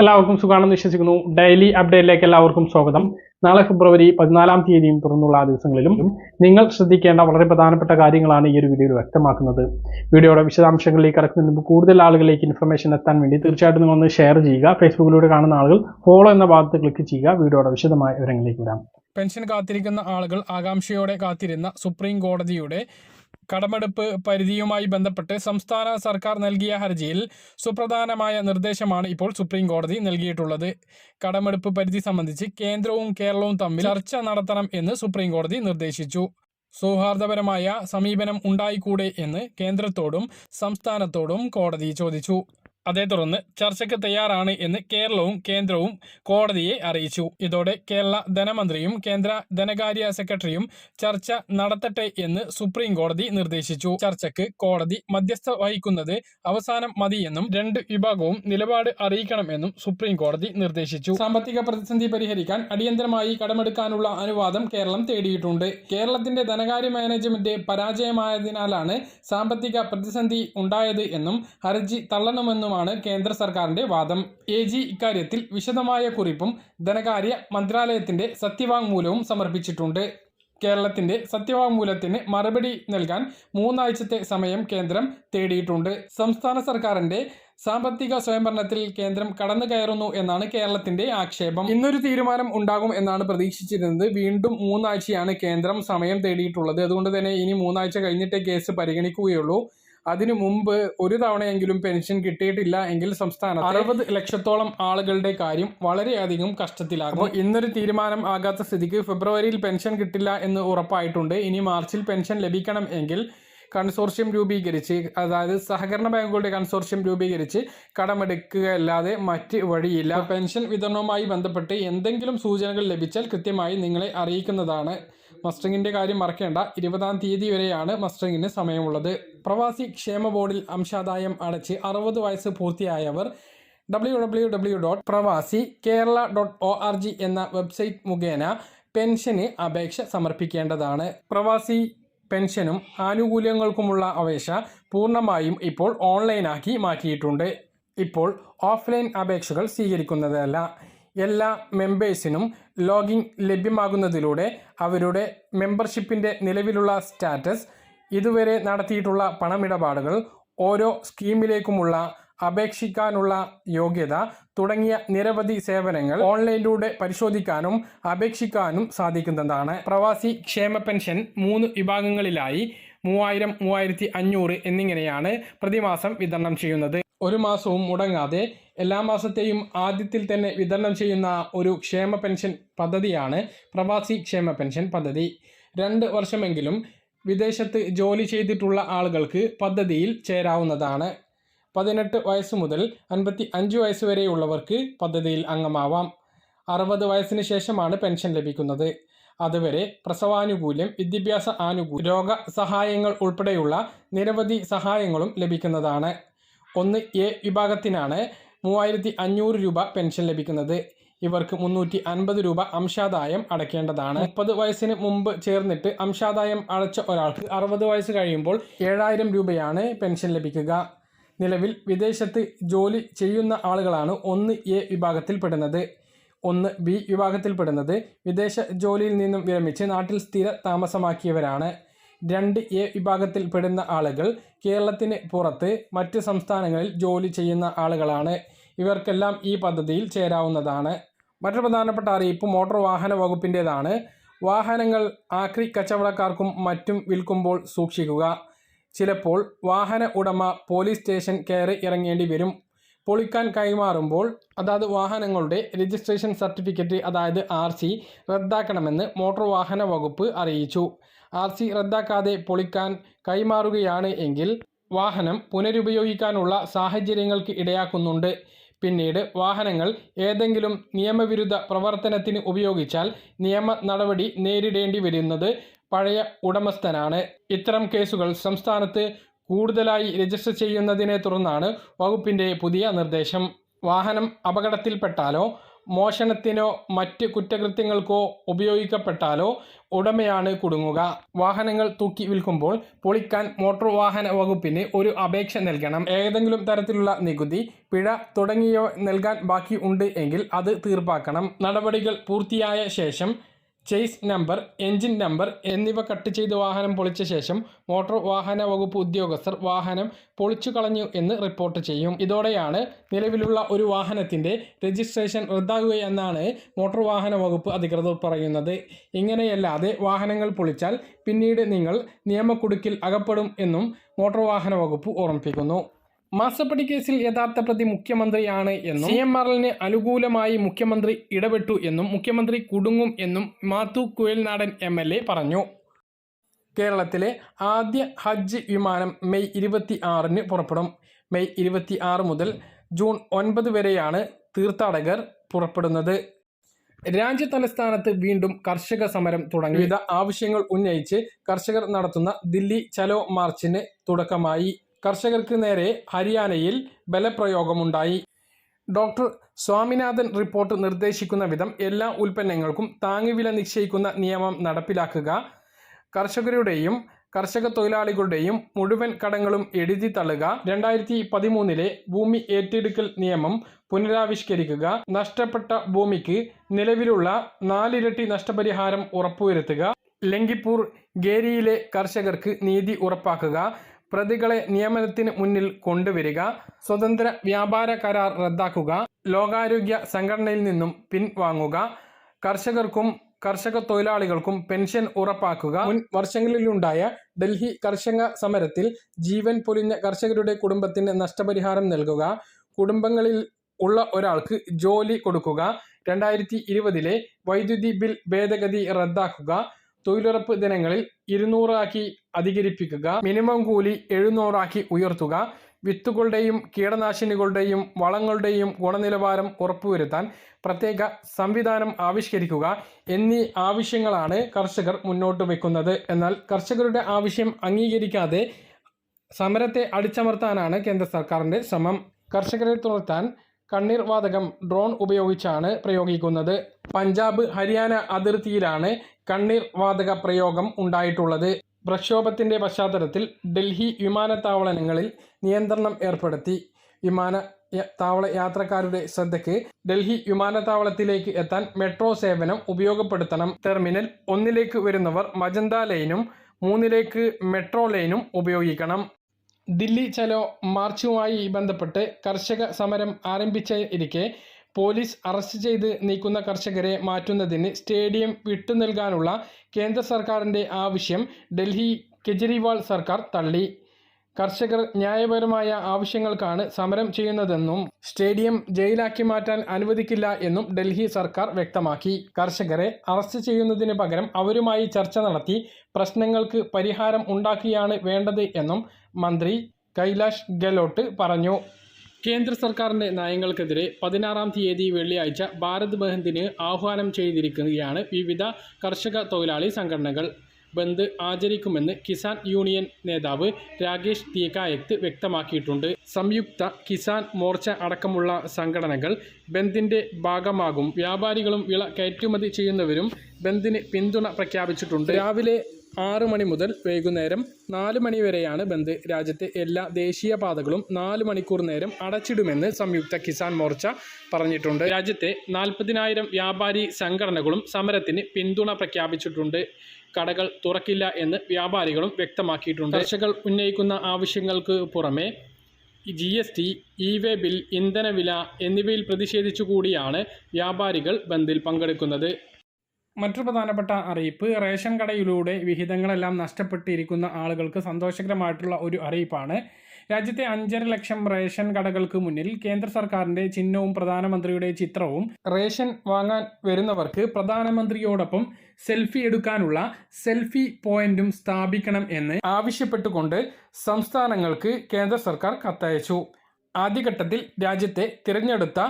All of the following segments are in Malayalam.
എല്ലാവർക്കും സുഖാണെന്ന് വിശ്വസിക്കുന്നു. ഡെയിലി അപ്ഡേറ്റിലേക്ക് എല്ലാവർക്കും സ്വാഗതം. നാളെ ഫെബ്രുവരി പതിനാലാം തീയതിയും തുറന്നുള്ള ദിവസങ്ങളിലും നിങ്ങൾ ശ്രദ്ധിക്കേണ്ട വളരെ പ്രധാനപ്പെട്ട കാര്യങ്ങളാണ് ഈ ഒരു വീഡിയോയിൽ വ്യക്തമാക്കുന്നത്. വീഡിയോയുടെ വിശദാംശങ്ങളിലേക്ക് കടക്കുന്നതിന് മുമ്പ് കൂടുതൽ ആളുകളിലേക്ക് ഇൻഫർമേഷൻ എത്താൻ വേണ്ടി തീർച്ചയായിട്ടും നിങ്ങൾ ഒന്ന് ഷെയർ ചെയ്യുക. ഫേസ്ബുക്കിലൂടെ കാണുന്ന ആളുകൾ ഫോളോ എന്ന ഭാഗത്ത് ക്ലിക്ക് ചെയ്യുക. വീഡിയോയുടെ വിശദമായ വിവരങ്ങളിലേക്ക് വരാം. പെൻഷൻ കാത്തിരിക്കുന്ന ആളുകൾ ആകാംക്ഷയോടെ കാത്തിരുന്ന സുപ്രീം കോടതിയുടെ കടമെടുപ്പ് പരിധിയുമായി ബന്ധപ്പെട്ട് സംസ്ഥാന സർക്കാർ നൽകിയ ഹർജിയിൽ സുപ്രധാനമായ നിർദ്ദേശമാണ് ഇപ്പോൾ സുപ്രീം കോടതി നൽകിയിട്ടുള്ളത്. കടമെടുപ്പ് പരിധി സംബന്ധിച്ച് കേന്ദ്രവും കേരളവും തമ്മിൽ ചർച്ച നടത്തണം എന്ന് സുപ്രീം കോടതി നിർദ്ദേശിച്ചു. സൗഹാർദ്ദപരമായ സമീപനം ഉണ്ടായിക്കൂടെ എന്ന് കേന്ദ്രത്തോടും സംസ്ഥാനത്തോടും കോടതി ചോദിച്ചു. അതേ തുടർന്ന് ചർച്ചയ്ക്ക് തയ്യാറാണ് എന്ന് കേരളവും കേന്ദ്രവും കോടതിയെ അറിയിച്ചു. ഇതോടെ കേരള ധനമന്ത്രിയും കേന്ദ്ര ധനകാര്യ സെക്രട്ടറിയും ചർച്ച നടത്തട്ടെ എന്ന് സുപ്രീം കോടതി നിർദ്ദേശിച്ചു. ചർച്ചയ്ക്ക് കോടതി മധ്യസ്ഥ വഹിക്കുന്നത് അവസാനം മതിയെന്നും രണ്ട് വിഭാഗവും നിലപാട് അറിയിക്കണമെന്നും സുപ്രീം കോടതി നിർദ്ദേശിച്ചു. സാമ്പത്തിക പ്രതിസന്ധി പരിഹരിക്കാൻ അടിയന്തരമായി കടമെടുക്കാനുള്ള അനുവാദം കേരളം തേടിയിട്ടുണ്ട്. കേരളത്തിന്റെ ധനകാര്യ മാനേജ്മെന്റ് പരാജയമായതിനാലാണ് സാമ്പത്തിക പ്രതിസന്ധി ഉണ്ടായത് എന്നും ഹർജി തള്ളണമെന്നുമാണ് കേന്ദ്ര സർക്കാരിന്റെ വാദം. എ ജി ഇക്കാര്യത്തിൽ വിശദമായ കുറിപ്പും ധനകാര്യ മന്ത്രാലയത്തിന്റെ സത്യവാങ്മൂലവും സമർപ്പിച്ചിട്ടുണ്ട്. കേരളത്തിന്റെ സത്യവാങ്മൂലത്തിന് മറുപടി നൽകാൻ മൂന്നാഴ്ചത്തെ സമയം കേന്ദ്രം തേടിയിട്ടുണ്ട്. സംസ്ഥാന സർക്കാരിന്റെ സാമ്പത്തിക സ്വയംഭരണത്തിൽ കേന്ദ്രം കടന്നു കയറുന്നു എന്നാണ് കേരളത്തിന്റെ ആക്ഷേപം. ഇന്നൊരു തീരുമാനം ഉണ്ടാകും എന്നാണ് പ്രതീക്ഷിച്ചിരുന്നത്. വീണ്ടും മൂന്നാഴ്ചയാണ് കേന്ദ്രം സമയം തേടിയിട്ടുള്ളത്. അതുകൊണ്ട് തന്നെ ഇനി മൂന്നാഴ്ച കഴിഞ്ഞിട്ടേ കേസ് പരിഗണിക്കുകയുള്ളൂ. അതിനു മുമ്പ് ഒരു തവണയെങ്കിലും പെൻഷൻ കിട്ടിയിട്ടില്ല എങ്കിൽ സംസ്ഥാനം അറുപത് ലക്ഷത്തോളം ആളുകളുടെ കാര്യം വളരെയധികം കഷ്ടത്തിലാകും. അപ്പോൾ ഇന്നൊരു തീരുമാനം ആകാത്ത സ്ഥിതിക്ക് ഫെബ്രുവരിയിൽ പെൻഷൻ കിട്ടില്ല എന്ന് ഉറപ്പായിട്ടുണ്ട്. ഇനി മാർച്ചിൽ പെൻഷൻ ലഭിക്കണം എങ്കിൽ കൺസോർഷ്യം രൂപീകരിച്ച് അതായത് സഹകരണ ബാങ്കുകളുടെ കൺസോർഷ്യം രൂപീകരിച്ച് കടമെടുക്കുകയല്ലാതെ മറ്റ് വഴിയില്ല. പെൻഷൻ വിതരണവുമായി ബന്ധപ്പെട്ട് എന്തെങ്കിലും സൂചനകൾ ലഭിച്ചാൽ കൃത്യമായി നിങ്ങളെ അറിയിക്കുന്നതാണ്. മസ്റ്ററിങ്ങിന്റെ കാര്യം മറക്കേണ്ട. ഇരുപതാം തീയതി വരെയാണ് മസ്റ്ററിങ്ങിന് സമയമുള്ളത്. പ്രവാസി ക്ഷേമ ബോർഡിൽ അംശാദായം അടച്ച് അറുപത് വയസ്സ് പൂർത്തിയായവർ W W W dot Pravasi Kerala dot O R G എന്ന വെബ്സൈറ്റ് മുഖേന പെൻഷന് അപേക്ഷ സമർപ്പിക്കേണ്ടതാണ്. പ്രവാസി പെൻഷനും ആനുകൂല്യങ്ങൾക്കുമുള്ള അപേക്ഷ പൂർണമായും ഇപ്പോൾ ഓൺലൈനാക്കി മാറ്റിയിട്ടുണ്ട്. ഇപ്പോൾ ഓഫ്ലൈൻ അപേക്ഷകൾ സ്വീകരിക്കുന്നതല്ല. എല്ലാ മെമ്പേഴ്സിനും ലോഗിൻ ലഭ്യമാകുന്നതിലൂടെ അവരുടെ മെമ്പർഷിപ്പിന്റെ നിലവിലുള്ള സ്റ്റാറ്റസ് ഇതുവരെ നടത്തിയിട്ടുള്ള പണമിടപാടുകൾ ഓരോ സ്കീമിലേക്കുമുള്ള അപേക്ഷിക്കാനുള്ള യോഗ്യത തുടങ്ങിയ നിരവധി സേവനങ്ങൾ ഓൺലൈനിലൂടെ പരിശോധിക്കാനും അപേക്ഷിക്കാനും സാധിക്കുന്നതാണ്. പ്രവാസി ക്ഷേമ പെൻഷൻ മൂന്ന് വിഭാഗങ്ങളിലായി മൂവായിരം മൂവായിരത്തി അഞ്ഞൂറ് എന്നിങ്ങനെയാണ് പ്രതിമാസം വിതരണം ചെയ്യുന്നത്. ഒരു മാസവും മുടങ്ങാതെ എല്ലാ മാസത്തെയും ആദ്യത്തിൽ തന്നെ വിതരണം ചെയ്യുന്ന ഒരു ക്ഷേമ പെൻഷൻ പദ്ധതിയാണ് പ്രവാസി ക്ഷേമ പെൻഷൻ പദ്ധതി. രണ്ട് വർഷമെങ്കിലും വിദേശത്ത് ജോലി ചെയ്തിട്ടുള്ള ആളുകൾക്ക് പദ്ധതിയിൽ ചേരാവുന്നതാണ്. പതിനെട്ട് വയസ്സ് മുതൽ അൻപത്തി അഞ്ച് വയസ്സ് വരെയുള്ളവർക്ക് പദ്ധതിയിൽ അംഗമാവാം. അറുപത് വയസ്സിന് ശേഷമാണ് പെൻഷൻ ലഭിക്കുന്നത്. അതുവരെ പ്രസവാനുകൂല്യം വിദ്യാഭ്യാസ ആനുകൂല്യം രോഗ സഹായങ്ങൾ ഉൾപ്പെടെയുള്ള നിരവധി സഹായങ്ങളും ലഭിക്കുന്നതാണ്. ഒന്ന് എ വിഭാഗത്തിനാണ് മൂവായിരത്തി അഞ്ഞൂറ് രൂപ പെൻഷൻ ലഭിക്കുന്നത്. ഇവർക്ക് മുന്നൂറ്റി അൻപത് രൂപ അംശാദായം അടയ്ക്കേണ്ടതാണ് മുപ്പത് വയസ്സിന് മുമ്പ് ചേർന്നിട്ട് അംശാദായം അടച്ച ഒരാൾക്ക് അറുപത് വയസ്സ് കഴിയുമ്പോൾ ഏഴായിരം രൂപയാണ് പെൻഷൻ ലഭിക്കുക. നിലവിൽ വിദേശത്ത് ജോലി ചെയ്യുന്ന ആളുകളാണ് ഒന്ന് എ വിഭാഗത്തിൽപ്പെടുന്നത്. ഒന്ന് ബി വിഭാഗത്തിൽപ്പെടുന്നത്. വിദേശ ജോലിയിൽ നിന്നും വിരമിച്ച് നാട്ടിൽ സ്ഥിര താമസമാക്കിയവരാണ്. രണ്ട് എ വിഭാഗത്തിൽപ്പെടുന്ന ആളുകൾ കേരളത്തിന് പുറത്ത് മറ്റ് സംസ്ഥാനങ്ങളിൽ ജോലി ചെയ്യുന്ന ആളുകളാണ്. ഇവർക്കെല്ലാം ഈ പദ്ധതിയിൽ ചേരാവുന്നതാണ്. മറ്റൊരു പ്രധാനപ്പെട്ട അറിയിപ്പ് മോട്ടോർ വാഹന വകുപ്പിന്റേതാണ്. വാഹനങ്ങൾ ആക്രി കച്ചവടക്കാർക്കും മറ്റും വിൽക്കുമ്പോൾ സൂക്ഷിക്കുക. ചിലപ്പോൾ വാഹന ഉടമ പോലീസ് സ്റ്റേഷൻ കയറി ഇറങ്ങേണ്ടി വരും. പൊളിക്കാൻ കൈമാറുമ്പോൾ അതാത് വാഹനങ്ങളുടെ രജിസ്ട്രേഷൻ സർട്ടിഫിക്കറ്റ് അതായത് ആർ സി റദ്ദാക്കണമെന്ന് മോട്ടോർ വാഹന വകുപ്പ് അറിയിച്ചു. ആർ സി റദ്ദാക്കാതെ പൊളിക്കാൻ കൈമാറുകയാണ് എങ്കിൽ വാഹനം പുനരുപയോഗിക്കാനുള്ള സാഹചര്യങ്ങൾക്ക് ഇടയാക്കുന്നുണ്ട്. പിന്നീട് വാഹനങ്ങൾ ഏതെങ്കിലും നിയമവിരുദ്ധ പ്രവർത്തനത്തിന് ഉപയോഗിച്ചാൽ നിയമ നടപടി നേരിടേണ്ടി വരുന്നത് പഴയ ഉടമസ്ഥനാണ്. ഇത്തരം കേസുകൾ സംസ്ഥാനത്ത് കൂടുതലായി രജിസ്റ്റർ ചെയ്യുന്നതിനെ തുടർന്നാണ് വകുപ്പിന്റെ പുതിയ നിർദ്ദേശം. വാഹനം അപകടത്തിൽപ്പെട്ടാലോ മോഷണത്തിനോ മറ്റ് കുറ്റകൃത്യങ്ങൾക്കോ ഉപയോഗിക്കപ്പെട്ടാലോ ഉടമയാണ് കുടുങ്ങുക. വാഹനങ്ങൾ തൂക്കി വിൽക്കുമ്പോൾ പൊളിക്കാൻ മോട്ടോർ വാഹന വകുപ്പിന് ഒരു അപേക്ഷ നൽകണം. ഏതെങ്കിലും തരത്തിലുള്ള നികുതി പിഴ തുടങ്ങിയോ നൽകാൻ ബാക്കി ഉണ്ട് എങ്കിൽ അത് തീർപ്പാക്കണം. നടപടികൾ പൂർത്തിയായ ശേഷം ചേസ് നമ്പർ എൻജിൻ നമ്പർ എന്നിവ കട്ട് ചെയ്ത് വാഹനം പൊളിച്ച ശേഷം മോട്ടോർ വാഹന വകുപ്പ് ഉദ്യോഗസ്ഥർ വാഹനം പൊളിച്ചു കളഞ്ഞു എന്ന് റിപ്പോർട്ട് ചെയ്യും. ഇതോടെയാണ് നിലവിലുള്ള ഒരു വാഹനത്തിന്റെ രജിസ്ട്രേഷൻ റദ്ദാകുകയെന്നാണ് മോട്ടോർ വാഹന വകുപ്പ് അധികൃതർ പറയുന്നത്. ഇങ്ങനെയല്ലാതെ വാഹനങ്ങൾ പൊളിച്ചാൽ പിന്നീട് നിങ്ങൾ നിയമക്കുടുക്കിൽ അകപ്പെടും എന്നും മോട്ടോർ വാഹന വകുപ്പ് ഓർമ്മിപ്പിക്കുന്നു. മാസപ്പടി കേസിൽ യഥാർത്ഥ പ്രതി മുഖ്യമന്ത്രിയാണ് എന്നും സി എം ആറിന് അനുകൂലമായി മുഖ്യമന്ത്രി ഇടപെട്ടു എന്നും മുഖ്യമന്ത്രി കുടുങ്ങും എന്നും Mathew Kuzhalnadan M L A പറഞ്ഞു. കേരളത്തിലെ ആദ്യ ഹജ്ജ് വിമാനം മെയ് ഇരുപത്തി ആറിന് പുറപ്പെടും. മെയ് ഇരുപത്തി ആറ് മുതൽ ജൂൺ ഒൻപത് വരെയാണ് തീർത്ഥാടകർ പുറപ്പെടുന്നത്. രാജ്യ തലസ്ഥാനത്ത് വീണ്ടും കർഷക സമരം തുടങ്ങി. വിവിധ ആവശ്യങ്ങൾ ഉന്നയിച്ച് കർഷകർ നടത്തുന്ന ദില്ലി ചലോ മാർച്ചിന് തുടക്കമായി. കർഷകർക്ക് നേരെ ഹരിയാനയിൽ ബലപ്രയോഗമുണ്ടായി. ഡോക്ടർ സ്വാമിനാഥൻ റിപ്പോർട്ട് നിർദ്ദേശിക്കുന്ന വിധം എല്ലാ ഉൽപ്പന്നങ്ങൾക്കും താങ്ങുവില നിശ്ചയിക്കുന്ന നിയമം നടപ്പിലാക്കുക കർഷകരുടെയും കർഷക തൊഴിലാളികളുടെയും മുഴുവൻ കടങ്ങളും എഴുതി തള്ളുക രണ്ടായിരത്തി പതിമൂന്നിലെ ഭൂമി ഏറ്റെടുക്കൽ നിയമം പുനരാവിഷ്കരിക്കുക നഷ്ടപ്പെട്ട ഭൂമിക്ക് നിലവിലുള്ള നാലിരട്ടി നഷ്ടപരിഹാരം ഉറപ്പുവരുത്തുക ലങ്കിപ്പൂർ ഗേരിയിലെ കർഷകർക്ക് നീതി ഉറപ്പാക്കുക പ്രതികളെ നിയമനത്തിന് മുന്നിൽ കൊണ്ടുവരിക സ്വതന്ത്ര വ്യാപാര കരാർ റദ്ദാക്കുക ലോകാരോഗ്യ സംഘടനയിൽ നിന്നും പിൻവാങ്ങുക കർഷകർക്കും കർഷക തൊഴിലാളികൾക്കും പെൻഷൻ ഉറപ്പാക്കുക. മുൻ വർഷങ്ങളിലുണ്ടായ ഡൽഹി കർഷക സമരത്തിൽ ജീവൻ പൊലിഞ്ഞ കർഷകരുടെ കുടുംബത്തിന് നഷ്ടപരിഹാരം നൽകുക കുടുംബങ്ങളിൽ ഉള്ള ഒരാൾക്ക് ജോലി കൊടുക്കുക രണ്ടായിരത്തി ഇരുപതിലെ വൈദ്യുതി ബിൽ ഭേദഗതി റദ്ദാക്കുക തൊഴിലുറപ്പ് ദിനങ്ങളിൽ ഇരുന്നൂറാക്കി അധികരിപ്പിക്കുക മിനിമം കൂലി എഴുന്നൂറാക്കി ഉയർത്തുക വിത്തുകളുടെയും കീടനാശിനികളുടെയും വളങ്ങളുടെയും ഗുണനിലവാരം ഉറപ്പുവരുത്താൻ പ്രത്യേക സംവിധാനം ആവിഷ്കരിക്കുക എന്നീ ആവശ്യങ്ങളാണ് കർഷകർ മുന്നോട്ട് വെക്കുന്നത്. എന്നാൽ കർഷകരുടെ ആവശ്യം അംഗീകരിക്കാതെ സമരത്തെ അടിച്ചമർത്താനാണ് കേന്ദ്ര സർക്കാരിന്റെ ശ്രമം. കർഷകരെ തുണർത്താൻ കണ്ണീർ വാതകം ഡ്രോൺ ഉപയോഗിച്ചാണ് പ്രയോഗിക്കുന്നത്. പഞ്ചാബ് ഹരിയാന അതിർത്തിയിലാണ് കണ്ണീർ വാതക പ്രയോഗം ഉണ്ടായിട്ടുള്ളത്. പ്രക്ഷോഭത്തിന്റെ പശ്ചാത്തലത്തിൽ ഡൽഹി വിമാനത്താവളങ്ങളിൽ നിയന്ത്രണം ഏർപ്പെടുത്തി. വിമാന താവള യാത്രക്കാരുടെ ശ്രദ്ധയ്ക്ക് ഡൽഹി വിമാനത്താവളത്തിലേക്ക് എത്താൻ മെട്രോ സേവനം ഉപയോഗപ്പെടുത്തണം. ടെർമിനൽ ഒന്നിലേക്ക് വരുന്നവർ മജന്ത ലൈനും മൂന്നിലേക്ക് മെട്രോ ലൈനും ഉപയോഗിക്കണം. ദില്ലി ചലോ മാർച്ചുമായി ബന്ധപ്പെട്ട് കർഷക സമരം ആരംഭിച്ചിരിക്കെ പോലീസ് അറസ്റ്റ് ചെയ്ത് നീക്കുന്ന കർഷകരെ മാറ്റുന്നതിന് സ്റ്റേഡിയം വിട്ടു നൽകാനുള്ള കേന്ദ്ര സർക്കാരിന്റെ ആവശ്യം ഡൽഹി കെജ്രിവാൾ സർക്കാർ തള്ളി. കർഷകർ ന്യായപരമായ ആവശ്യങ്ങൾക്കാണ് സമരം ചെയ്യുന്നതെന്നും സ്റ്റേഡിയം ജയിലാക്കി മാറ്റാൻ അനുവദിക്കില്ല എന്നും ഡൽഹി സർക്കാർ വ്യക്തമാക്കി. കർഷകരെ അറസ്റ്റ് ചെയ്യുന്നതിന് പകരം അവരുമായി ചർച്ച നടത്തി പ്രശ്നങ്ങൾക്ക് പരിഹാരം ഉണ്ടാക്കിയാണ് വേണ്ടത് എന്നും മന്ത്രി കൈലാഷ് ഗെലോട്ട് പറഞ്ഞു. കേന്ദ്ര സർക്കാരിന്റെ നയങ്ങൾക്കെതിരെ പതിനാറാം തീയതി വെള്ളിയാഴ്ച ഭാരത് ബന്ദിന് ആഹ്വാനം ചെയ്തിരിക്കുകയാണ് വിവിധ കർഷക തൊഴിലാളി സംഘടനകൾ. ബന്ദ് ആചരിക്കുമെന്ന് കിസാൻ യൂണിയൻ നേതാവ് രാകേഷ് തീക്കായത്ത് വ്യക്തമാക്കിയിട്ടുണ്ട്. സംയുക്ത കിസാൻ മോർച്ച അടക്കമുള്ള സംഘടനകൾ ബന്ദിന്റെ ഭാഗമാകും. വ്യാപാരികളും വിള കയറ്റുമതി ചെയ്യുന്നവരും ബന്ദിന് പിന്തുണ പ്രഖ്യാപിച്ചിട്ടുണ്ട്. രാവിലെ ആറ് മണി മുതൽ വൈകുന്നേരം നാല് മണി വരെയാണ് ബന്ദ് രാജ്യത്തെ എല്ലാ ദേശീയ പാതകളും നാല് മണിക്കൂർ നേരം അടച്ചിടുമെന്ന് സംയുക്ത കിസാൻ മോർച്ച പറഞ്ഞിട്ടുണ്ട്. രാജ്യത്തെ നാൽപ്പതിനായിരം വ്യാപാരി സംഘടനകളും സമരത്തിന് പിന്തുണ പ്രഖ്യാപിച്ചിട്ടുണ്ട്. കടകൾ തുറക്കില്ല എന്ന് വ്യാപാരികളും വ്യക്തമാക്കിയിട്ടുണ്ട്. കർഷകർ ഉന്നയിക്കുന്ന ആവശ്യങ്ങൾക്ക് പുറമെ G S T E way bill ഇന്ധനവില എന്നിവയിൽ പ്രതിഷേധിച്ചുകൂടിയാണ് വ്യാപാരികൾ ബന്ദിൽ പങ്കെടുക്കുന്നത്. മറ്റൊരു പ്രധാനപ്പെട്ട അറിയിപ്പ് റേഷൻ കടയിലൂടെ വിഹിതങ്ങളെല്ലാം നഷ്ടപ്പെട്ടിരിക്കുന്ന ആളുകൾക്ക് സന്തോഷകരമായിട്ടുള്ള ഒരു അറിയിപ്പാണ്. രാജ്യത്തെ അഞ്ചര ലക്ഷം റേഷൻ കടകൾക്ക് മുന്നിൽ കേന്ദ്ര സർക്കാരിന്റെ ചിഹ്നവും പ്രധാനമന്ത്രിയുടെ ചിത്രവും റേഷൻ വാങ്ങാൻ വരുന്നവർക്ക് പ്രധാനമന്ത്രിയോടൊപ്പം സെൽഫി എടുക്കാനുള്ള സെൽഫി പോയിന്റും സ്ഥാപിക്കണം എന്ന് ആവശ്യപ്പെട്ടുകൊണ്ട് സംസ്ഥാനങ്ങൾക്ക് കേന്ദ്ര സർക്കാർ കത്തയച്ചു. ആദ്യഘട്ടത്തിൽ രാജ്യത്തെ തിരഞ്ഞെടുത്ത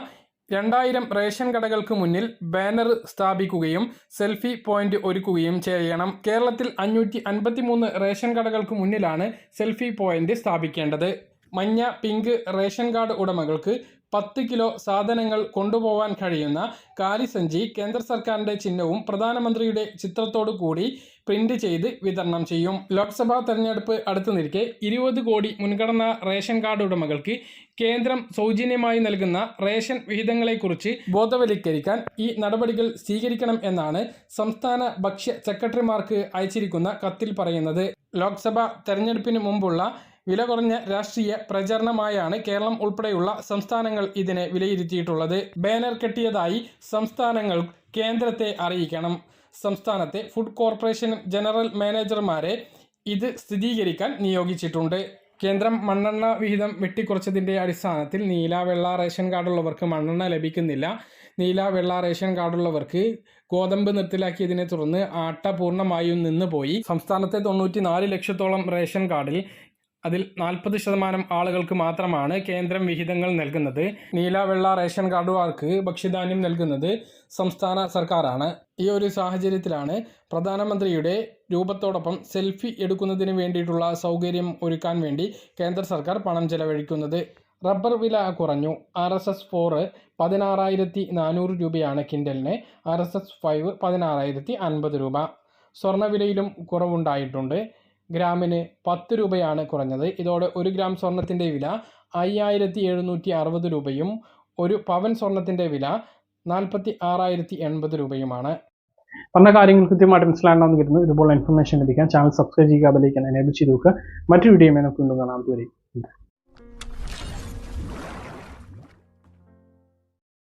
രണ്ടായിരം റേഷൻ കടകൾക്ക് മുന്നിൽ ബാനർ സ്ഥാപിക്കുകയും സെൽഫി പോയിന്റ് ഒരുക്കുകയും ചെയ്യണം. കേരളത്തിൽ അഞ്ഞൂറ്റി അൻപത്തിമൂന്ന് റേഷൻ കടകൾക്ക് മുന്നിലാണ് സെൽഫി പോയിന്റ് സ്ഥാപിക്കേണ്ടത്. മഞ്ഞ പിങ്ക് റേഷൻ കാർഡ് ഉടമകൾക്ക് പത്ത് കിലോ സാധനങ്ങൾ കൊണ്ടുപോകാൻ കഴിയുന്ന കാലിസഞ്ചി കേന്ദ്ര സർക്കാരിന്റെ ചിഹ്നവും പ്രധാനമന്ത്രിയുടെ ചിത്രത്തോടു കൂടി പ്രിന്റ് ചെയ്ത് വിതരണം ചെയ്യും. ലോക്സഭാ തെരഞ്ഞെടുപ്പ് അടുത്തു നിൽക്കെ ഇരുപത് കോടി മുൻഗണനാ റേഷൻ കാർഡ് ഉടമകൾക്ക് കേന്ദ്രം സൗജന്യമായി നൽകുന്ന റേഷൻ വിഹിതങ്ങളെക്കുറിച്ച് ബോധവൽക്കരിക്കാൻ ഈ നടപടികൾ സ്വീകരിക്കണം എന്നാണ് സംസ്ഥാന ഭക്ഷ്യ സെക്രട്ടറിമാർക്ക് അയച്ചിരിക്കുന്ന കത്തിൽ പറയുന്നത്. ലോക്സഭാ തെരഞ്ഞെടുപ്പിന് മുമ്പുള്ള വില കുറഞ്ഞ രാഷ്ട്രീയ പ്രചരണമായാണ് കേരളം ഉൾപ്പെടെയുള്ള സംസ്ഥാനങ്ങൾ ഇതിനെ വിലയിരുത്തിയിട്ടുള്ളത്. ബാനർ കെട്ടിയതായി സംസ്ഥാനങ്ങൾ കേന്ദ്രത്തെ അറിയിക്കണം. സംസ്ഥാനത്തെ ഫുഡ് കോർപ്പറേഷൻ ജനറൽ മാനേജർമാരെ ഇത് സ്ഥിരീകരിക്കാൻ നിയോഗിച്ചിട്ടുണ്ട്. കേന്ദ്രം മണ്ണെണ്ണ വിഹിതം വെട്ടിക്കുറച്ചതിന്റെ അടിസ്ഥാനത്തിൽ നീല വെള്ള റേഷൻ കാർഡുള്ളവർക്ക് മണ്ണെണ്ണ ലഭിക്കുന്നില്ല. നീല വെള്ള റേഷൻ കാർഡുള്ളവർക്ക് ഗോതമ്പ് നിർത്തലാക്കിയതിനെ തുടർന്ന് ആട്ട പൂർണമായും നിന്നുപോയി. സംസ്ഥാനത്തെ തൊണ്ണൂറ്റി നാല് ലക്ഷത്തോളം റേഷൻ കാർഡിൽ അതിൽ നാൽപ്പത് ശതമാനം ആളുകൾക്ക് മാത്രമാണ് കേന്ദ്രം വിഹിതങ്ങൾ നൽകുന്നത്. നീല വെള്ള റേഷൻ കാർഡുകാർക്ക് ഭക്ഷ്യധാന്യം നൽകുന്നത് സംസ്ഥാന സർക്കാരാണ്. ഈ ഒരു സാഹചര്യത്തിലാണ് പ്രധാനമന്ത്രിയുടെ രൂപത്തോടൊപ്പം സെൽഫി എടുക്കുന്നതിന് വേണ്ടിയിട്ടുള്ള സൗകര്യം ഒരുക്കാൻ വേണ്ടി കേന്ദ്ര സർക്കാർ പണം ചെലവഴിക്കുന്നത്. റബ്ബർ വില കുറഞ്ഞു. ആർ എസ് എസ് ഫോറ് പതിനാറായിരത്തി നാനൂറ് രൂപയാണ് കിൻഡലിന്. ആർ എസ് എസ് ഫൈവ് പതിനാറായിരത്തി അൻപത് രൂപ സ്വർണവിലയിലും കുറവുണ്ടായിട്ടുണ്ട്. ഗ്രാമിന് പത്ത് രൂപയാണ് കുറഞ്ഞത്. ഇതോടെ ഒരു ഗ്രാം സ്വർണത്തിന്റെ വില അയ്യായിരത്തി എഴുന്നൂറ്റി അറുപത് രൂപയും ഒരു പവൻ സ്വർണത്തിന്റെ വില നാൽപ്പത്തി ആറായിരത്തി എൺപത് രൂപയുമാണ്. പറഞ്ഞ കാര്യങ്ങൾ കൃത്യമായിട്ട് മനസ്സിലാകണമെന്ന് കരുതുന്നു. ഇതുപോലെ ഇൻഫർമേഷൻ ലഭിക്കാൻ ചാനൽ സബ്സ്ക്രൈബ് ചെയ്യുക അതിലേക്ക് എനേബിൾ ചെയ്തു നോക്കുക മറ്റൊരു വീഡിയോ നമുക്ക് വീണ്ടും കാണാം.